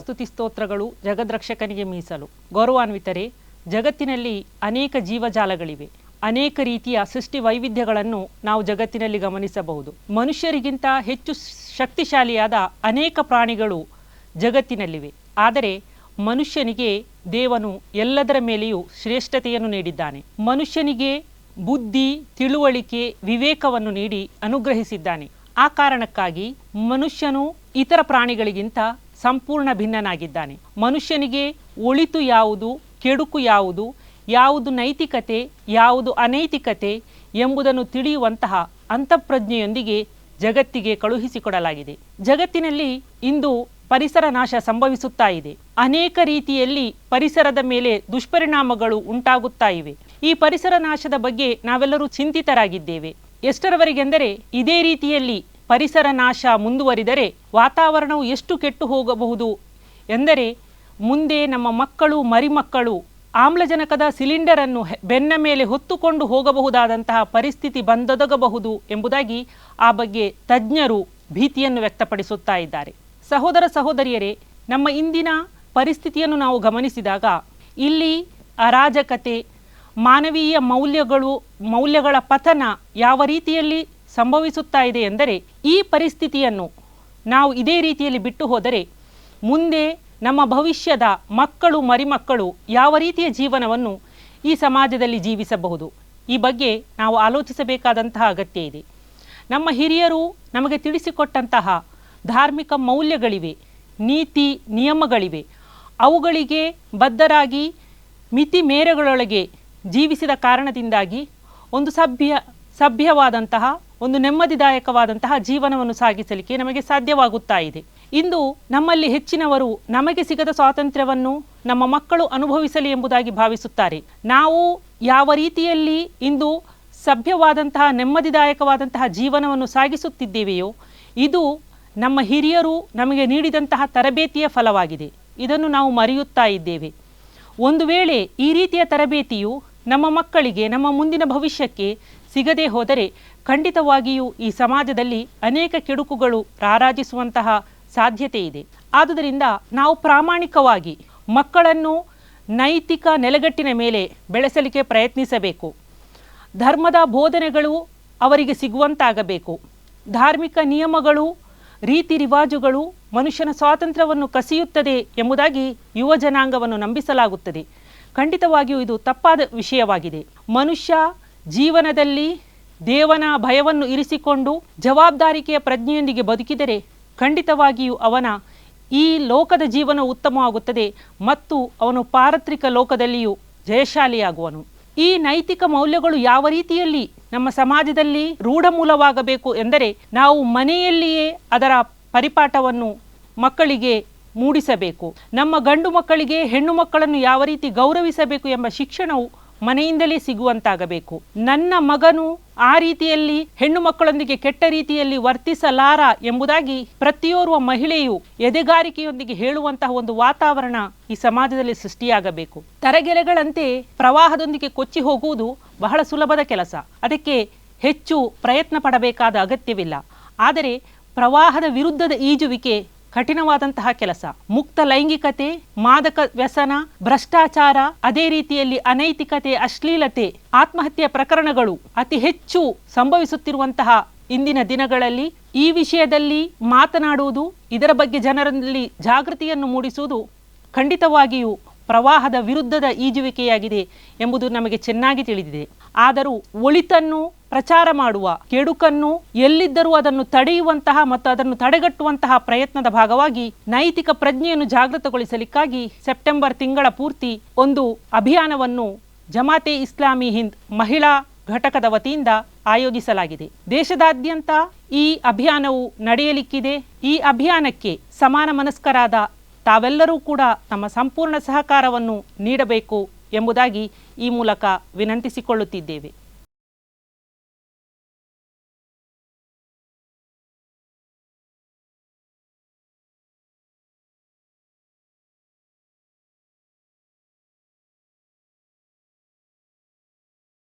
ಸ್ತುತಿ ಸ್ತೋತ್ರಗಳು ಜಗದ್ರಕ್ಷಕನಿಗೆ ಮೀಸಲು. ಗೌರವಾನ್ವಿತರೆ, ಜಗತ್ತಿನಲ್ಲಿ ಅನೇಕ ಜೀವಜಾಲಗಳಿವೆ. ಅನೇಕ ರೀತಿಯ ಸೃಷ್ಟಿ ವೈವಿಧ್ಯಗಳನ್ನು ನಾವು ಜಗತ್ತಿನಲ್ಲಿ ಗಮನಿಸಬಹುದು. ಮನುಷ್ಯರಿಗಿಂತ ಹೆಚ್ಚು ಶಕ್ತಿಶಾಲಿಯಾದ ಅನೇಕ ಪ್ರಾಣಿಗಳು ಜಗತ್ತಿನಲ್ಲಿವೆ. ಆದರೆ ಮನುಷ್ಯನಿಗೆ ದೇವನು ಎಲ್ಲದರ ಮೇಲೆಯೂ ಶ್ರೇಷ್ಠತೆಯನ್ನು ನೀಡಿದ್ದಾನೆ. ಮನುಷ್ಯನಿಗೆ ಬುದ್ಧಿ, ತಿಳುವಳಿಕೆ, ವಿವೇಕವನ್ನು ನೀಡಿ ಅನುಗ್ರಹಿಸಿದ್ದಾನೆ. ಆ ಕಾರಣಕ್ಕಾಗಿ ಮನುಷ್ಯನು ಇತರ ಪ್ರಾಣಿಗಳಿಗಿಂತ ಸಂಪೂರ್ಣ ಭಿನ್ನನಾಗಿದ್ದಾನೆ. ಮನುಷ್ಯನಿಗೆ ಒಳಿತು ಯಾವುದು, ಕೆಡುಕು ಯಾವುದು ಯಾವುದು ನೈತಿಕತೆ, ಯಾವುದು ಅನೈತಿಕತೆ ಎಂಬುದನ್ನು ತಿಳಿಯುವಂತಹ ಅಂತಃಪ್ರಜ್ಞೆಯೊಂದಿಗೆ ಜಗತ್ತಿಗೆ ಕಳುಹಿಸಿಕೊಡಲಾಗಿದೆ. ಜಗತ್ತಿನಲ್ಲಿ ಇಂದು ಪರಿಸರ ನಾಶ ಸಂಭವಿಸುತ್ತಾ ಇದೆ. ಅನೇಕ ರೀತಿಯಲ್ಲಿ ಪರಿಸರದ ಮೇಲೆ ದುಷ್ಪರಿಣಾಮಗಳು ಉಂಟಾಗುತ್ತಾ ಇವೆ. ಈ ಪರಿಸರ ನಾಶದ ಬಗ್ಗೆ ನಾವೆಲ್ಲರೂ ಚಿಂತಿತರಾಗಿದ್ದೇವೆ. ಎಷ್ಟರವರೆಗೆಂದರೆ ಇದೇ ರೀತಿಯಲ್ಲಿ ಪರಿಸರ ನಾಶ ಮುಂದುವರಿದರೆ ವಾತಾವರಣವು ಎಷ್ಟು ಕೆಟ್ಟು ಹೋಗಬಹುದು? ಎಂದರೆ, ಮುಂದೆ ನಮ್ಮ ಮಕ್ಕಳು, ಮರಿಮಕ್ಕಳು ಆಮ್ಲಜನಕದ ಸಿಲಿಂಡರನ್ನು ಬೆನ್ನ ಮೇಲೆ ಹೊತ್ತುಕೊಂಡು ಹೋಗಬಹುದಾದಂತಹ ಪರಿಸ್ಥಿತಿ ಬಂದೊದಗಬಹುದು ಎಂಬುದಾಗಿ ಆ ಬಗ್ಗೆ ತಜ್ಞರು ಭೀತಿಯನ್ನು ವ್ಯಕ್ತಪಡಿಸುತ್ತಾ ಇದ್ದಾರೆ. ಸಹೋದರ ಸಹೋದರಿಯರೇ, ನಮ್ಮ ಇಂದಿನ ಪರಿಸ್ಥಿತಿಯನ್ನು ನಾವು ಗಮನಿಸಿದಾಗ ಇಲ್ಲಿ ಅರಾಜಕತೆ ಮಾನವೀಯ ಮೌಲ್ಯಗಳು, ಮೌಲ್ಯಗಳ ಪತನ ಯಾವ ರೀತಿಯಲ್ಲಿ ಸಂಭವಿಸುತ್ತಾ ಇದೆ ಎಂದರೆ ಈ ಪರಿಸ್ಥಿತಿಯನ್ನು ನಾವು ಇದೇ ರೀತಿಯಲ್ಲಿ ಬಿಟ್ಟು ಹೋದರೆ ಮುಂದೆ ನಮ್ಮ ಭವಿಷ್ಯದ ಮಕ್ಕಳು, ಮರಿಮಕ್ಕಳು ಯಾವ ರೀತಿಯ ಜೀವನವನ್ನು ಈ ಸಮಾಜದಲ್ಲಿ ಜೀವಿಸಬಹುದು? ಈ ಬಗ್ಗೆ ನಾವು ಆಲೋಚಿಸಬೇಕಾದಂತಹ ಅಗತ್ಯ ಇದೆ. ನಮ್ಮ ಹಿರಿಯರು ನಮಗೆ ತಿಳಿಸಿಕೊಟ್ಟಂತಹ ಧಾರ್ಮಿಕ ಮೌಲ್ಯಗಳಿವೆ, ನೀತಿ ನಿಯಮಗಳಿವೆ. ಅವುಗಳಿಗೆ ಬದ್ಧರಾಗಿ ಮಿತಿ ಮೇರೆಗಳೊಳಗೆ ಜೀವಿಸಿದ ಕಾರಣದಿಂದಾಗಿ ಒಂದು ಸಭ್ಯ, ಸಭ್ಯವಾದಂತಹ ಒಂದು ನೆಮ್ಮದಿದಾಯಕವಾದಂತಹ ಜೀವನವನ್ನು ಸಾಗಿಸಲಿಕ್ಕೆ ನಮಗೆ ಸಾಧ್ಯವಾಗುತ್ತಾ ಇದೆ. ಇಂದು ನಮ್ಮಲ್ಲಿ ಹೆಚ್ಚಿನವರು ನಮಗೆ ಸಿಗದ ಸ್ವಾತಂತ್ರ್ಯವನ್ನು ನಮ್ಮ ಮಕ್ಕಳು ಅನುಭವಿಸಲಿ ಎಂಬುದಾಗಿ ಭಾವಿಸುತ್ತಾರೆ. ನಾವು ಯಾವ ರೀತಿಯಲ್ಲಿ ಇಂದು ಸಭ್ಯವಾದಂತಹ, ನೆಮ್ಮದಿದಾಯಕವಾದಂತಹ ಜೀವನವನ್ನು ಸಾಗಿಸುತ್ತಿದ್ದೇವೆಯೋ, ಇದು ನಮ್ಮ ಹಿರಿಯರು ನಮಗೆ ನೀಡಿದಂತಹ ತರಬೇತಿಯ ಫಲವಾಗಿದೆ. ಇದನ್ನು ನಾವು ಮರೆಯುತ್ತಾ ಇದ್ದೇವೆ. ಒಂದು ವೇಳೆ ಈ ರೀತಿಯ ತರಬೇತಿಯು ನಮ್ಮ ಮಕ್ಕಳಿಗೆ, ನಮ್ಮ ಮುಂದಿನ ಭವಿಷ್ಯಕ್ಕೆ ಸಿಗದೇ ಹೋದರೆ ಖಂಡಿತವಾಗಿಯೂ ಈ ಸಮಾಜದಲ್ಲಿ ಅನೇಕ ಕೆಡುಕುಗಳು ರಾರಾಜಿಸುವಂತಹ ಸಾಧ್ಯತೆ ಇದೆ. ಆದುದರಿಂದ ನಾವು ಪ್ರಾಮಾಣಿಕವಾಗಿ ಮಕ್ಕಳನ್ನು ನೈತಿಕ ನೆಲೆಗಟ್ಟಿನ ಮೇಲೆ ಬೆಳೆಸಲಿಕ್ಕೆ ಪ್ರಯತ್ನಿಸಬೇಕು. ಧರ್ಮದ ಬೋಧನೆಗಳು ಅವರಿಗೆ ಸಿಗುವಂತಾಗಬೇಕು. ಧಾರ್ಮಿಕ ನಿಯಮಗಳು, ರೀತಿ ರಿವಾಜುಗಳು ಮನುಷ್ಯನ ಸ್ವಾತಂತ್ರ್ಯವನ್ನು ಕಸಿಯುತ್ತದೆ ಎಂಬುದಾಗಿ ಯುವ ಜನಾಂಗವನ್ನು ನಂಬಿಸಲಾಗುತ್ತದೆ. ಖಂಡಿತವಾಗಿಯೂ ಇದು ತಪ್ಪಾದ ವಿಷಯವಾಗಿದೆ. ಮನುಷ್ಯ ಜೀವನದಲ್ಲಿ ದೇವನ ಭಯವನ್ನು ಇರಿಸಿಕೊಂಡು ಜವಾಬ್ದಾರಿಕೆಯ ಪ್ರಜ್ಞೆಯೊಂದಿಗೆ ಬದುಕಿದರೆ ಖಂಡಿತವಾಗಿಯೂ ಅವನ ಈ ಲೋಕದ ಜೀವನ ಉತ್ತಮವಾಗುತ್ತದೆ ಮತ್ತು ಅವನು ಪಾರತ್ರಿಕ ಲೋಕದಲ್ಲಿಯೂ ಜಯಶಾಲಿಯಾಗುವನು. ಈ ನೈತಿಕ ಮೌಲ್ಯಗಳು ಯಾವ ರೀತಿಯಲ್ಲಿ ನಮ್ಮ ಸಮಾಜದಲ್ಲಿ ರೂಢಮೂಲವಾಗಬೇಕು ಎಂದರೆ ನಾವು ಮನೆಯಲ್ಲಿಯೇ ಅದರ ಪರಿಪಾಠವನ್ನು ಮಕ್ಕಳಿಗೆ ಮೂಡಿಸಬೇಕು. ನಮ್ಮ ಗಂಡು ಮಕ್ಕಳಿಗೆ ಹೆಣ್ಣು ಮಕ್ಕಳನ್ನು ಯಾವ ರೀತಿ ಗೌರವಿಸಬೇಕು ಎಂಬ ಶಿಕ್ಷಣವು ಮನೆಯಿಂದಲೇ ಸಿಗುವಂತಾಗಬೇಕು. ನನ್ನ ಮಗನು ಆ ರೀತಿಯಲ್ಲಿ ಹೆಣ್ಣು ಮಕ್ಕಳೊಂದಿಗೆ ಕೆಟ್ಟ ರೀತಿಯಲ್ಲಿ ವರ್ತಿಸಲಾರ ಎಂಬುದಾಗಿ ಪ್ರತಿಯೋರ್ವ ಮಹಿಳೆಯು ಎದೆಗಾರಿಕೆಯೊಂದಿಗೆ ಹೇಳುವಂತಹ ಒಂದು ವಾತಾವರಣ ಈ ಸಮಾಜದಲ್ಲಿ ಸೃಷ್ಟಿಯಾಗಬೇಕು. ತರಗೆಲೆಗಳಂತೆ ಪ್ರವಾಹದೊಂದಿಗೆ ಕೊಚ್ಚಿ ಹೋಗುವುದು ಬಹಳ ಸುಲಭದ ಕೆಲಸ. ಅದಕ್ಕೆ ಹೆಚ್ಚು ಪ್ರಯತ್ನ ಪಡಬೇಕಾದ ಅಗತ್ಯವಿಲ್ಲ. ಆದರೆ ಪ್ರವಾಹದ ವಿರುದ್ಧದ ಈಜುವಿಕೆ ಕಠಿಣವಾದಂತಹ ಕೆಲಸ. ಮುಕ್ತ ಲೈಂಗಿಕತೆ, ಮಾದಕ ವ್ಯಸನ, ಭ್ರಷ್ಟಾಚಾರ, ಅದೇ ರೀತಿಯಲ್ಲಿ ಅನೈತಿಕತೆ, ಅಶ್ಲೀಲತೆ, ಆತ್ಮಹತ್ಯೆ ಪ್ರಕರಣಗಳು ಅತಿ ಹೆಚ್ಚು ಸಂಭವಿಸುತ್ತಿರುವಂತಹ ಇಂದಿನ ದಿನಗಳಲ್ಲಿ ಈ ವಿಷಯದಲ್ಲಿ ಮಾತನಾಡುವುದು, ಇದರ ಬಗ್ಗೆ ಜನರಲ್ಲಿ ಜಾಗೃತಿಯನ್ನು ಮೂಡಿಸುವುದು ಖಂಡಿತವಾಗಿಯೂ ಪ್ರವಾಹದ ವಿರುದ್ಧದ ಈಜುವಿಕೆಯಾಗಿದೆ ಎಂಬುದು ನಮಗೆ ಚೆನ್ನಾಗಿ ತಿಳಿದಿದೆ. ಆದರೂ ಒಳಿತನ್ನು ಪ್ರಚಾರ ಮಾಡುವ, ಕೆಡುಕನ್ನು ಎಲ್ಲಿದ್ದರೂ ಅದನ್ನು ತಡೆಯುವಂತಹ ಮತ್ತು ಅದನ್ನು ತಡೆಗಟ್ಟುವಂತಹ ಪ್ರಯತ್ನದ ಭಾಗವಾಗಿ ನೈತಿಕ ಪ್ರಜ್ಞೆಯನ್ನು ಜಾಗೃತಗೊಳಿಸಲಿಕ್ಕಾಗಿ ಸೆಪ್ಟೆಂಬರ್ ತಿಂಗಳ ಪೂರ್ತಿ ಒಂದು ಅಭಿಯಾನವನ್ನು ಜಮಾತೆ ಇಸ್ಲಾಮಿ ಹಿಂದ್ ಮಹಿಳಾ ಘಟಕದ ವತಿಯಿಂದ ಆಯೋಜಿಸಲಾಗಿದೆ. ದೇಶದಾದ್ಯಂತ ಈ ಅಭಿಯಾನವು ನಡೆಯಲಿಕ್ಕಿದೆ. ಈ ಅಭಿಯಾನಕ್ಕೆ ಸಮಾನ ಮನಸ್ಕರಾದ ತಾವೆಲ್ಲರೂ ಕೂಡ ತಮ್ಮ ಸಂಪೂರ್ಣ ಸಹಕಾರವನ್ನು ನೀಡಬೇಕು ಎಂಬುದಾಗಿ ಈ ಮೂಲಕ ವಿನಂತಿಸಿಕೊಳ್ಳುತ್ತಿದ್ದೇವೆ.